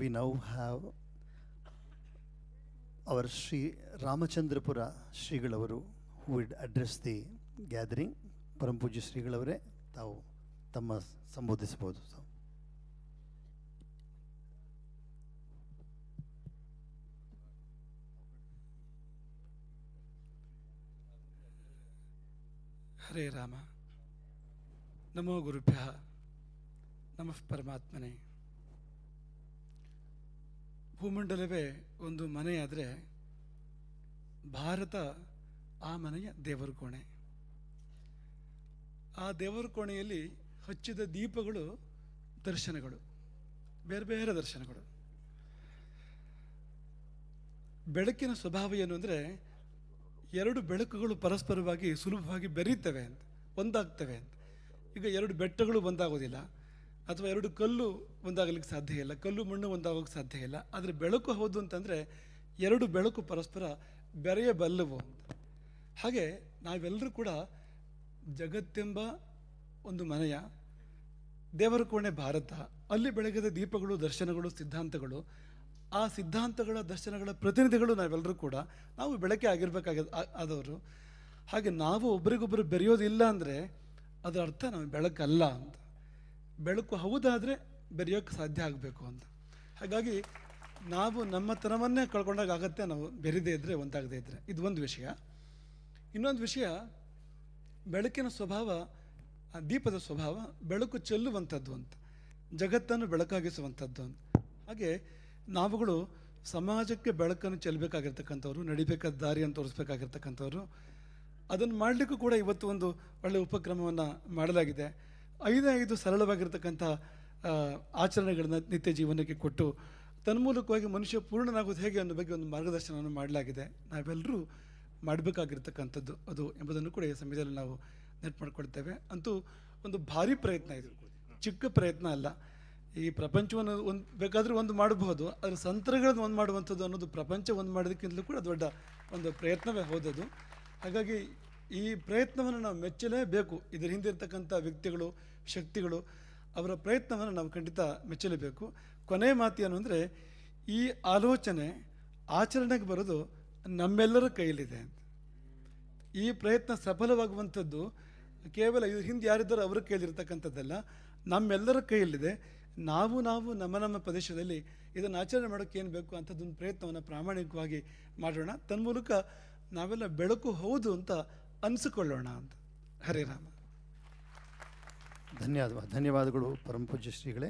we now have our Sri Ramachandrapura ಶ್ರೀಗಳವರು who would address the gathering. ಪರಮಪೂಜ್ಯ ಶ್ರೀಗಳವರೇ ತಾವು ತಮ್ಮ ಸಂಬೋಧಿಸಬಹುದು ಹರೇ ರಾಮ ನಮೋ ಗುರುಭ್ಯ ನಮಃ ಪರಮಾತ್ಮನೇ ಭೂಮಂಡಲವೇ ಒಂದು ಮನೆಯಾದರೆ ಭಾರತ ಆ ಮನೆಯ ದೇವರ ಕೋಣೆ. ಆ ದೇವರ ಕೋಣೆಯಲ್ಲಿ ಹಚ್ಚಿದ ದೀಪಗಳು ದರ್ಶನಗಳು, ಬೇರೆ ಬೇರೆ ದರ್ಶನಗಳು. ಬೆಳಕಿನ ಸ್ವಭಾವ ಏನು ಅಂದರೆ ಎರಡು ಬೆಳಕುಗಳು ಪರಸ್ಪರವಾಗಿ ಸುಲಭವಾಗಿ ಬೆರೀತವೆ ಅಂತ, ಒಂದಾಗ್ತವೆ ಅಂತ. ಈಗ ಎರಡು ಬೆಟ್ಟಗಳು ಒಂದಾಗೋದಿಲ್ಲ ಅಥವಾ ಎರಡು ಕಲ್ಲು ಒಂದಾಗಲಿಕ್ಕೆ ಸಾಧ್ಯ ಇಲ್ಲ, ಕಲ್ಲು ಮಣ್ಣು ಒಂದಾಗೋಕ್ಕೆ ಸಾಧ್ಯ ಇಲ್ಲ, ಆದರೆ ಬೆಳಕು ಹೌದು ಅಂತಂದರೆ ಎರಡು ಬೆಳಕು ಪರಸ್ಪರ ಬೆರೆಯಬಲ್ಲವು ಹಾಗೆ ನಾವೆಲ್ಲರೂ ಕೂಡ ಜಗತ್ತೆಂಬ ಒಂದು ಮನೆಯ ದೇವರ ಕೋಣೆ ಭಾರತ, ಅಲ್ಲಿ ಬೆಳಗಿದ ದೀಪಗಳು, ದರ್ಶನಗಳು, ಸಿದ್ಧಾಂತಗಳು, ಆ ಸಿದ್ಧಾಂತಗಳ, ದರ್ಶನಗಳ ಪ್ರತಿನಿಧಿಗಳು ನಾವೆಲ್ಲರೂ ಕೂಡ ನಾವು ಬೆಳಕೆ ಆಗಿರ್ಬೇಕಾಗ ಆದವರು. ಹಾಗೆ ನಾವು ಒಬ್ರಿಗೊಬ್ಬರು ಬೆರೆಯೋದಿಲ್ಲ ಅಂದರೆ ಅದರ ಅರ್ಥ ನಾವು ಬೆಳಕಲ್ಲ ಅಂತ. ಬೆಳಕು ಹೌದಾದರೆ ಬೆರೆಯೋಕ್ಕೆ ಸಾಧ್ಯ ಆಗಬೇಕು ಅಂತ. ಹಾಗಾಗಿ ನಾವು ನಮ್ಮತನವನ್ನೇ ಕಳ್ಕೊಂಡಾಗ ಆಗತ್ತೆ ನಾವು ಬೆರೆದೇ ಇದ್ದರೆ ಒಂದಾಗದೇ ಇದ್ದರೆ ಇದು ಒಂದು ವಿಷಯ. ಇನ್ನೊಂದು ವಿಷಯ, ಬೆಳಕಿನ ಸ್ವಭಾವ, ಆ ದೀಪದ ಸ್ವಭಾವ ಬೆಳಕು ಚೆಲ್ಲುವಂಥದ್ದು ಅಂತ. ಜಗತ್ತನ್ನು ಬೆಳಕಾಗಿಸುವಂಥದ್ದು ಅಂತ. ಹಾಗೆ ನಾವುಗಳು ಸಮಾಜಕ್ಕೆ ಬೆಳಕನ್ನು ಚೆಲ್ಲಬೇಕಾಗಿರ್ತಕ್ಕಂಥವ್ರು, ನಡಿಬೇಕಾದ ದಾರಿಯನ್ನು ತೋರಿಸ್ಬೇಕಾಗಿರ್ತಕ್ಕಂಥವ್ರು, ಅದನ್ನು ಮಾಡಲಿಕ್ಕೂ ಕೂಡ ಇವತ್ತು ಒಂದು ಒಳ್ಳೆಯ ಉಪಕ್ರಮವನ್ನು ಮಾಡಲಾಗಿದೆ. ಐದೇ ಐದು ಸರಳವಾಗಿರ್ತಕ್ಕಂಥ ಆಚರಣೆಗಳನ್ನ ನಿತ್ಯ ಜೀವನಕ್ಕೆ ಕೊಟ್ಟು ತನ್ಮೂಲಕವಾಗಿ ಮನುಷ್ಯ ಪೂರ್ಣನಾಗೋದು ಹೇಗೆ ಅನ್ನೋ ಬಗ್ಗೆ ಒಂದು ಮಾರ್ಗದರ್ಶನವನ್ನು ಮಾಡಲಾಗಿದೆ. ನಾವೆಲ್ಲರೂ ಮಾಡಬೇಕಾಗಿರ್ತಕ್ಕಂಥದ್ದು ಅದು ಎಂಬುದನ್ನು ಕೂಡ ಈ ಸಮಯದಲ್ಲಿ ನಾವು ನೆಟ್ ಮಾಡ್ಕೊಳ್ತೇವೆ. ಅಂತೂ ಒಂದು ಭಾರಿ ಪ್ರಯತ್ನ ಇದು. ಚಿಕ್ಕ ಪ್ರಯತ್ನ ಅಲ್ಲ. ಈ ಪ್ರಪಂಚವನ್ನು ಒಂದು, ಬೇಕಾದರೂ ಒಂದು ಮಾಡಬಹುದು. ಅದರ ಸಂತರಗಳನ್ನು ಒಂದು ಮಾಡುವಂಥದ್ದು ಅನ್ನೋದು ಪ್ರಪಂಚ ಒಂದು ಮಾಡೋದಕ್ಕಿಂತಲೂ ಕೂಡ ದೊಡ್ಡ ಒಂದು ಪ್ರಯತ್ನವೇ ಹೋದದು ಹಾಗಾಗಿ ಈ ಪ್ರಯತ್ನವನ್ನು ನಾವು ಮೆಚ್ಚಲೇಬೇಕು. ಇದರ ಹಿಂದೆ ಇರ್ತಕ್ಕಂಥ ವ್ಯಕ್ತಿಗಳು, ಶಕ್ತಿಗಳು, ಅವರ ಪ್ರಯತ್ನವನ್ನು ನಾವು ಖಂಡಿತ ಮೆಚ್ಚಲೇಬೇಕು. ಕೊನೆ ಮಾತು ಏನು ಅಂದರೆ, ಈ ಆಲೋಚನೆ ಆಚರಣೆಗೆ ಬರೋದು ನಮ್ಮೆಲ್ಲರ ಕೈಯಲ್ಲಿದೆ ಅಂತ. ಈ ಪ್ರಯತ್ನ ಸಫಲವಾಗುವಂಥದ್ದು ಕೇವಲ ಇದು ಹಿಂದೆ ಯಾರಿದ್ದಾರೋ ಅವರ ಕೈಯಲ್ಲಿರ್ತಕ್ಕಂಥದ್ದಲ್ಲ, ನಮ್ಮೆಲ್ಲರ ಕೈಯಲ್ಲಿದೆ. ನಾವು ನಾವು ನಮ್ಮ ನಮ್ಮ ಪ್ರದೇಶದಲ್ಲಿ ಇದನ್ನು ಆಚರಣೆ ಮಾಡೋಕ್ಕೆ ಏನು ಬೇಕು ಅಂಥದ್ದೊಂದು ಪ್ರಯತ್ನವನ್ನು ಪ್ರಾಮಾಣಿಕವಾಗಿ ಮಾಡೋಣ. ತನ್ಮೂಲಕ ನಾವೆಲ್ಲ ಬೆಳಕು ಹೌದು ಅಂತ ಅನಿಸಿಕೊಳ್ಳೋಣ ಅಂತ. ಹರೇ ರಾಮ. ಧನ್ಯವಾದ ಧನ್ಯವಾದಗಳು ಪರಮಪೂಜ್ಯ ಶ್ರೀಗಳೇ.